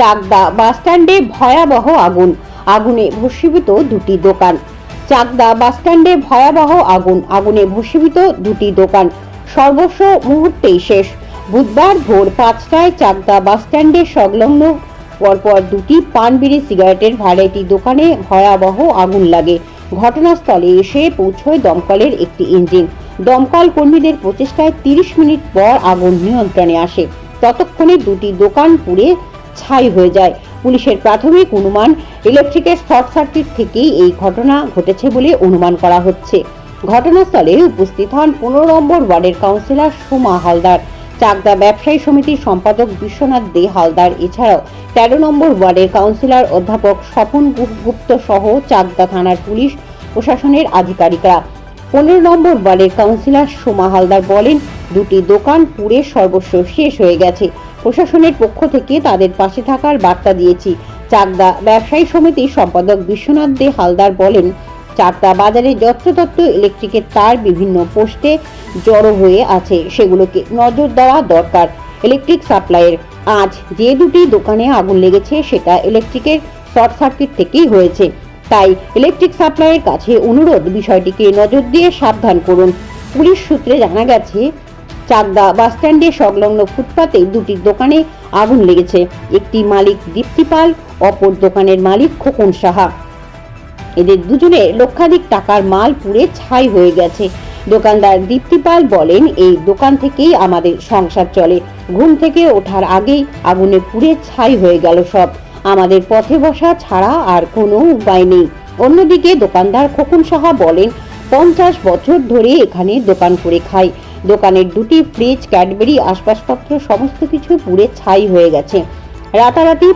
চাকদা বাসস্ট্যান্ডে ভয়াবহ আগুন। আগুনে ভস্মীভূত দুটি দোকান। চাকদা বাসস্ট্যান্ডে ভয়াবহ আগুন। আগুনে ভস্মীভূত দুটি দোকান। সর্বস্ব মুহূর্তেই শেষ। বুধবার ভোর পাঁচটায় চাকদা বাসস্ট্যান্ডের সংলগ্ন পরপর দুটি পান বিড়ি সিগারেটের ভ্যারাইটি দোকানে ভয়াবহ আগুন লাগে। ঘটনাস্থলে এসে পৌঁছয় দমকলের একটি ইঞ্জিন। দমকল কর্মীদের প্রচেষ্টায় তিরিশ মিনিট পর আগুন নিয়ন্ত্রণে আসে। ততক্ষণে দুটি দোকান পুড়ে ছাই হয়ে যায়। পুলিশের প্রাথমিক অনুমান, ইলেকট্রিকের শর্ট সার্কিট থেকেই এই ঘটনা ঘটেছে বলে অনুমান করা হচ্ছে। ঘটনাস্থলে উপস্থিত হন পনেরো নম্বর ওয়ার্ডের কাউন্সিলর সোমা হালদার। চাকদা ব্যবসায়ী সমিতির সম্পাদক বিশ্বনাথ দে হালদার, এছাড়াও তেরো নম্বর ওয়ার্ডের কাউন্সিলর অধ্যাপক স্বপন গুপ্ত সহ চাকদা থানার পুলিশ প্রশাসনের আধিকারিকরা। পনেরো নম্বর ওয়ার্ডের কাউন্সিলর সোমা হালদার বলেন দুটি দোকান পুড়ে সর্বস্ব শেষ হয়ে গেছে। প্রশাসনের পক্ষ থেকে তাদের পাশে থাকার বার্তা দিয়েছি। চাকদা ব্যবসায়ী সমিতির সম্পাদক বিশ্বনাথ দে হালদার বলেন, চাকদা বাজারে যত্রতত্র ইলেকট্রিকের তার বিভিন্ন পোস্টে জড়ো হয়ে আছে, সেগুলোকে নজর দেওয়া দরকার। ইলেকট্রিক সাপ্লাইয়ের আজ যে দুটি দোকানে আগুন লেগেছে, সেটা ইলেকট্রিকের শর্ট সার্কিট থেকেই হয়েছে। তাই ইলেকট্রিক সাপ্লাইয়ের কাছে অনুরোধ, বিষয়টিকে নজর দিয়ে সাবধান করুন। পুলিশ সূত্রে জানা গেছে চাকদা বাসস্ট্যান্ডে সংলগ্ন ফুটপাতে দুটি দোকানে আগুন লেগেছে। একটি মালিক দীপ্তি পাল, অপর দোকানের মালিক খোকন সাহা। এদের দুজনের লক্ষাধিক টাকার মাল পুড়ে ছাই হয়ে গেছে। দোকানদার দীপ্তি পাল বলেন, এই দোকান থেকেই আমাদের সংসার চলে। ঘুম থেকে ওঠার আগেই আগুনে পুড়ে ছাই হয়ে গেল সব। আমাদের পথে বসা ছাড়া আর কোনো উপায় নেই। অন্যদিকে দোকানদার খোকন সাহা বলেন, পঞ্চাশ বছর ধরে এখানে দোকান করে খাই। দোকানের দুটি ফ্রিজ ক্যাডবেরি আসবাবপত্র সমস্ত কিছু পুড়ে ছাই হয়ে গেছে। রাতারাতি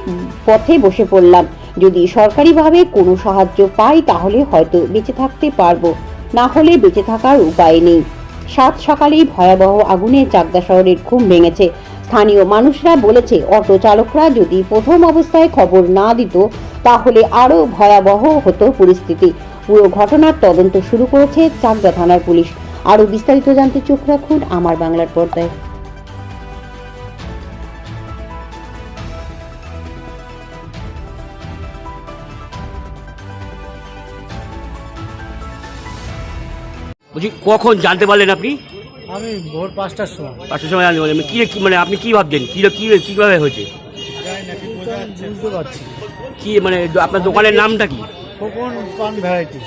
পথে বসে পড়লাম। যদি সরকারিভাবে কোনো সাহায্য পাই, তাহলে হয়তো বেঁচে থাকতে পারব। না হলে বেঁচে থাকার উপায় নেই। সাত সকালেই ভয়াবহ আগুনে চাকদা শহরের ঘুম ভেঙেছে। স্থানীয় মানুষরা বলেছে, অটো চালকরা যদি প্রথম অবস্থায় খবর না দিত, তাহলে আরও ভয়াবহ হতো পরিস্থিতি। পুরো ঘটনার তদন্ত শুরু করেছে চাকদা থানার পুলিশ। আরও বিস্তারিত জানতে চোখ রাখুন আমার বাংলার পর্দায়। বলছি কখন জানতে পারলেন আপনি? আমি ভোর পাঁচটার সময়। পাঁচটার সময় জানতে পারলেন। কি কি মানে আপনি কি ভাবছেন? কি কি কীভাবে হয়েছে? বুঝতে পারছি কি মানে আপনার দোকানের নামটা কি? খোকন পান ভ্যারাইটি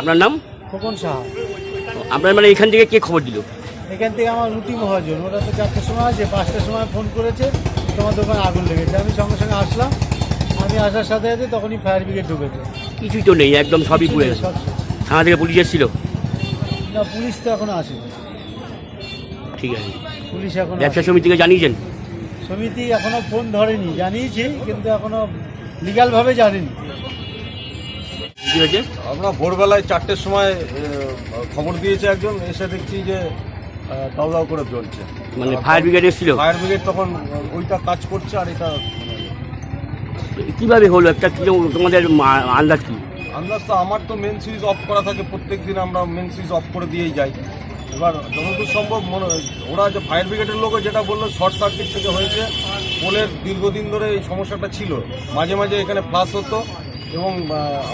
আপনার নাম? খোকন সাহা। আপনার মানে এখান থেকে কে খবর দিল? এখান থেকে আমার রুটি মহাজন ওরা তো চারটের সময় আছে পাঁচটার সময় ফোন করেছে তোমার দোকানে আগুন লেগেছে। আমি সঙ্গে সঙ্গে আসলাম আমি আসার সাথে সাথে তখনই ফায়ার ব্রিগেড ঢুকেছে। কিছুই তো নেই একদম সবই পুড়ে গেছে। থানা থেকে পুলিশ এসেছিল? না পুলিশ তো এখনও আসেনি। ঠিক আছে। পুলিশ এখন ব্যবসা সমিতিকে জানিয়েছেন? সমিতি এখনও ফোন ধরেনি জানিয়েছি কিন্তু এখনও লিগালভাবে জানিনি। কি হয়েছে? আমরা ভোরবেলায় চারটের সময় খবর দিয়েছে একজন এসে দেখছি যে দাও দাও করে জ্বলছে। মানে ফায়ার ব্রিগেড এসেছিল? ফায়ার ব্রিগেড তখন ওইটা কাজ করছে আর এটা কীভাবে হলো? একটা তোমাদের আন্দাজ কি? আন্দাজ তো আমার তো মেন সুইচ অফ করা থাকে প্রত্যেক দিন আমরা মেন সুইচ অফ করে দিয়েই যাই। এবার যতদূর সম্ভব মনে ওরা যে ফায়ার ব্রিগেডের লোকও যেটা বলল শর্ট সার্কিট থেকে হয়েছে। পোলের দীর্ঘদিন ধরে এই সমস্যাটা ছিল। মাঝে মাঝে এখানে ফ্লাশ হতো। এবং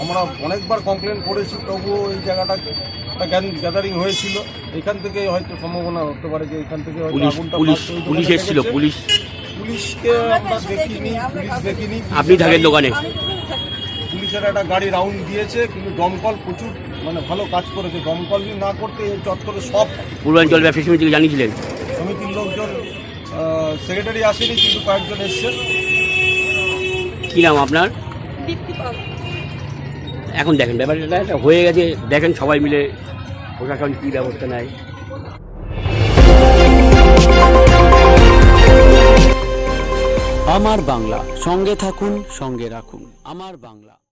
আমরা অনেকবার কমপ্লেন করেছি তবুও এই জায়গাটা গ্যাদারিং হয়েছিল। এখান থেকে হয়তো সম্ভাবনা হতে পারে যে এখান থেকে পুলিশ পুলিশ পুলিশ এসেছিল। পুলিশ পুলিশকে আমরা দেখিনি পুলিশ দেখিনি। আপনি থাকেন দোকানে? পুলিশের একটা গাড়ি রাউন্ড দিয়েছে কিন্তু দমকল প্রচুর মানে ভালো কাজ করেছে। দমকল যদি না করতে এই চত্বরে সব পূর্বাঞ্চল ব্যবসা সমিতিকে জানিয়েছিলেন? সমিতির লোকজন সেক্রেটারি আসেনি কিন্তু কয়েকজন এসছে কি নাম আপনার? এখন দেখেন, ব্যাপারটা এটা হয়ে গেছে, দেখেন সবাই মিলে প্রশাসন কী ব্যবস্থা নেয়। আমার বাংলা, সঙ্গে থাকুন, সঙ্গে রাখুন। আমার বাংলা।